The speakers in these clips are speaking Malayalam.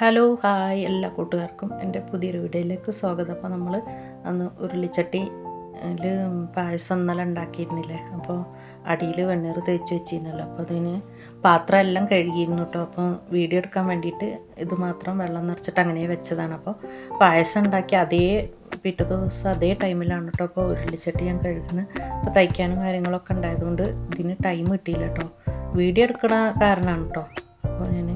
ഹലോ ഹായ് എല്ലാ കൂട്ടുകാർക്കും എന്റെ പുതിയൊരു വീഡിയോയിലേക്ക് സ്വാഗതം. അപ്പോൾ നമ്മൾ അന്ന് ഉരുളിച്ചട്ടി പായസം ഇന്നലെ ഉണ്ടാക്കിയിരുന്നില്ലേ? അപ്പോൾ അടിയിൽ വെണ്ണീർ തേച്ച് വെച്ചിരുന്നല്ലോ. അപ്പോൾ അതിന് പാത്രം എല്ലാം കഴുകിയിരുന്നു കേട്ടോ. അപ്പോൾ വീഡിയോ എടുക്കാൻ വേണ്ടിയിട്ട് ഇത് മാത്രം വെള്ളം നിറച്ചിട്ട് അങ്ങനെ വെച്ചതാണ്. അപ്പോൾ പായസം ഉണ്ടാക്കി അതേ പിറ്റേ ദിവസം അതേ ടൈമിലാണ് കേട്ടോ അപ്പോൾ ഉരുളിച്ചട്ടി ഞാൻ കഴുകുന്നത്. അപ്പോൾ തയ്ക്കാനും കാര്യങ്ങളൊക്കെ ഉണ്ടായതുകൊണ്ട് ഇതിന് ടൈം കിട്ടിയില്ല കേട്ടോ. വീഡിയോ എടുക്കണ കാരണമാണ് കേട്ടോ. അപ്പോൾ ഞാൻ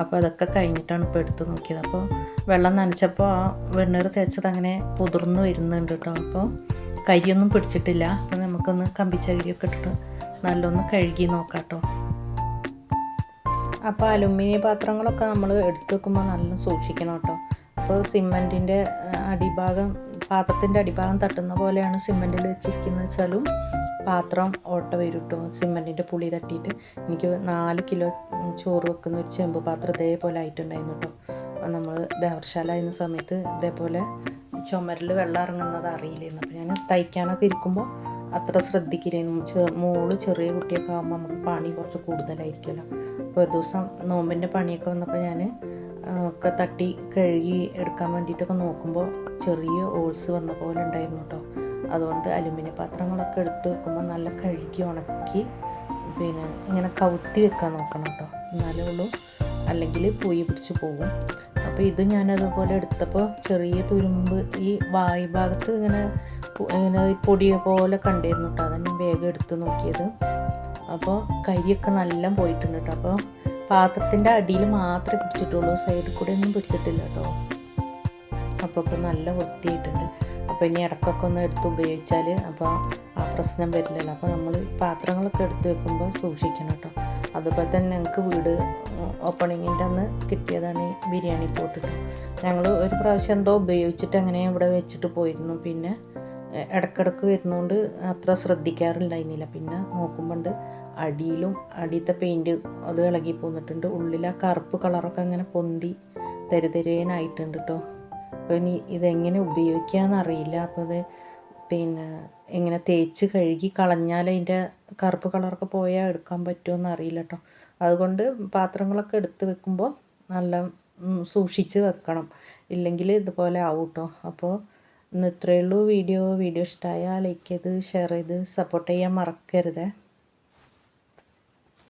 അപ്പോൾ അതൊക്കെ കഴിഞ്ഞിട്ടാണ് ഇപ്പോൾ എടുത്ത് നോക്കിയത്. അപ്പോൾ വെള്ളം നനച്ചപ്പോൾ ആ വെണ്ണീർ തേച്ചത് അങ്ങനെ പുതിർന്ന് വരുന്നുണ്ട് കേട്ടോ അപ്പോൾ കരിയൊന്നും പിടിച്ചിട്ടില്ല. അപ്പോൾ നമുക്കൊന്ന് കമ്പിച്ചകരിയൊക്കെ ഇട്ടിട്ട് നല്ലൊന്ന് കഴുകി നോക്കാം കേട്ടോ അപ്പോൾ അലുമിനിയം പാത്രങ്ങളൊക്കെ നമ്മൾ എടുത്തു വെക്കുമ്പോൾ നല്ല സൂക്ഷിക്കണം കേട്ടോ അപ്പോൾ സിമെന്റിന്റെ അടിഭാഗം പാത്രത്തിന്റെ അടിഭാഗം തട്ടുന്ന പോലെയാണ് സിമെന്റിൽ വെച്ചിരിക്കുന്നത് വെച്ചാലും പാത്രം ഓട്ട വരും കേട്ടോ സിമെന്റിന്റെ പുളി തട്ടിയിട്ട് എനിക്ക് നാല് കിലോ ചോറ് വെക്കുന്ന ഒരു ചെമ്പ് പാത്രം ഇതേപോലെ ആയിട്ടുണ്ടായിരുന്നു കേട്ടോ. നമ്മൾ ദേവർശാല ആയിരുന്ന സമയത്ത് ഇതേപോലെ ചുമരിൽ വെള്ളം ഇറങ്ങുന്നത് അറിയില്ലായിരുന്നു. അപ്പോൾ ഞാൻ തയ്ക്കാനൊക്കെ ഇരിക്കുമ്പോൾ അത്ര ശ്രദ്ധിക്കില്ലായിരുന്നു. ചെ മോൾ ചെറിയ കുട്ടിയൊക്കെ ആകുമ്പോൾ നമുക്ക് പണി കുറച്ച് കൂടുതലായിരിക്കുമല്ലോ. അപ്പോൾ ഒരു ദിവസം നോമ്പിന്റെ പണിയൊക്കെ വന്നപ്പോൾ ഞാൻ ഒക്കെ തട്ടി കഴുകി എടുക്കാൻ വേണ്ടിയിട്ടൊക്കെ നോക്കുമ്പോൾ ചെറിയ ഓൾസ് വന്ന പോലെ ഉണ്ടായിരുന്നു കേട്ടോ. അതുകൊണ്ട് അലുമിനിയം പാത്രങ്ങളൊക്കെ എടുത്ത് വെക്കുമ്പോൾ നല്ല കഴുകി ഉണക്കി പിന്നെ ഇങ്ങനെ കവുത്തി വെക്കാൻ നോക്കണം കേട്ടോ. എന്നാലേ ഉള്ളൂ. അല്ലെങ്കിൽ പൂയി പിടിച്ച് പോകും. അപ്പോൾ ഇത് ഞാനതുപോലെ എടുത്തപ്പോൾ ചെറിയ തുരുമ്പ് ഈ വായു ഭാഗത്ത് ഇങ്ങനെ ഇങ്ങനെ പൊടി പോലെ കണ്ടിരുന്നു കേട്ടോ. അതാണ് ഞാൻ വേഗം എടുത്ത് നോക്കിയത്. അപ്പോൾ കരിയൊക്കെ നല്ല പോയിട്ടുണ്ട് കേട്ടോ. അപ്പോൾ പാത്രത്തിന്റെ അടിയിൽ മാത്രമേ പിടിച്ചിട്ടുള്ളൂ. സൈഡിൽ കൂടെ ഒന്നും പിടിച്ചിട്ടില്ല കേട്ടോ. അപ്പോൾ ഇപ്പോൾ നല്ല വൃത്തിയായിട്ടുണ്ട്. അപ്പോൾ ഇനി ഇടക്കൊക്കെ ഒന്ന് എടുത്ത് ഉപയോഗിച്ചാൽ അപ്പോൾ ആ പ്രശ്നം വരില്ലല്ലോ. അപ്പോൾ നമ്മൾ പാത്രങ്ങളൊക്കെ എടുത്ത് വെക്കുമ്പോൾ സൂക്ഷിക്കണം കേട്ടോ. അതുപോലെ തന്നെ ഞങ്ങൾക്ക് വീട് ഓപ്പണിങ്ങിന്റെ അന്ന് കിട്ടിയതാണ് ബിരിയാണി പോട്ടിട്ട്. ഞങ്ങൾ ഒരു പ്രാവശ്യം എന്തോ ഉപയോഗിച്ചിട്ട് അങ്ങനെ ഇവിടെ വെച്ചിട്ട് പോയിരുന്നു. പിന്നെ ഇടക്കിടക്ക് വരുന്നതുകൊണ്ട് അത്ര ശ്രദ്ധിക്കാറില്ലായിരുന്നില്ല. പിന്നെ നോക്കുമ്പോണ്ട് അടിയിലും അടിയത്തെ പെയിന്റ് അത് ഇളകി പോന്നിട്ടുണ്ട്. ഉള്ളിൽ ആ കറുപ്പ് കളറൊക്കെ അങ്ങനെ പൊന്തി തെരുതെരേനായിട്ടുണ്ട് കേട്ടോ അപ്പോൾ ഇനി ഇതെങ്ങനെ ഉപയോഗിക്കാമെന്ന് അറിയില്ല. അപ്പോൾ അത് പിന്നെ എങ്ങനെ തേച്ച് കഴുകി കളഞ്ഞാൽ അതിന്റെ കറുപ്പ് കളറൊക്കെ പോയാൽ എടുക്കാൻ പറ്റുമോ അറിയില്ല കേട്ടോ അതുകൊണ്ട് പാത്രങ്ങളൊക്കെ എടുത്ത് വെക്കുമ്പോൾ നല്ല സൂക്ഷിച്ച് വെക്കണം. ഇല്ലെങ്കിൽ ഇതുപോലെ ആവും കേട്ടോ അപ്പോൾ ഇന്ന് ഇത്രയേ ഉള്ളൂ വീഡിയോ. വീഡിയോ ഇഷ്ടമായാൽ ലൈക്ക് ചെയ്ത് ഷെയർ ചെയ്ത് സപ്പോർട്ട് ചെയ്യാൻ മറക്കരുതേ.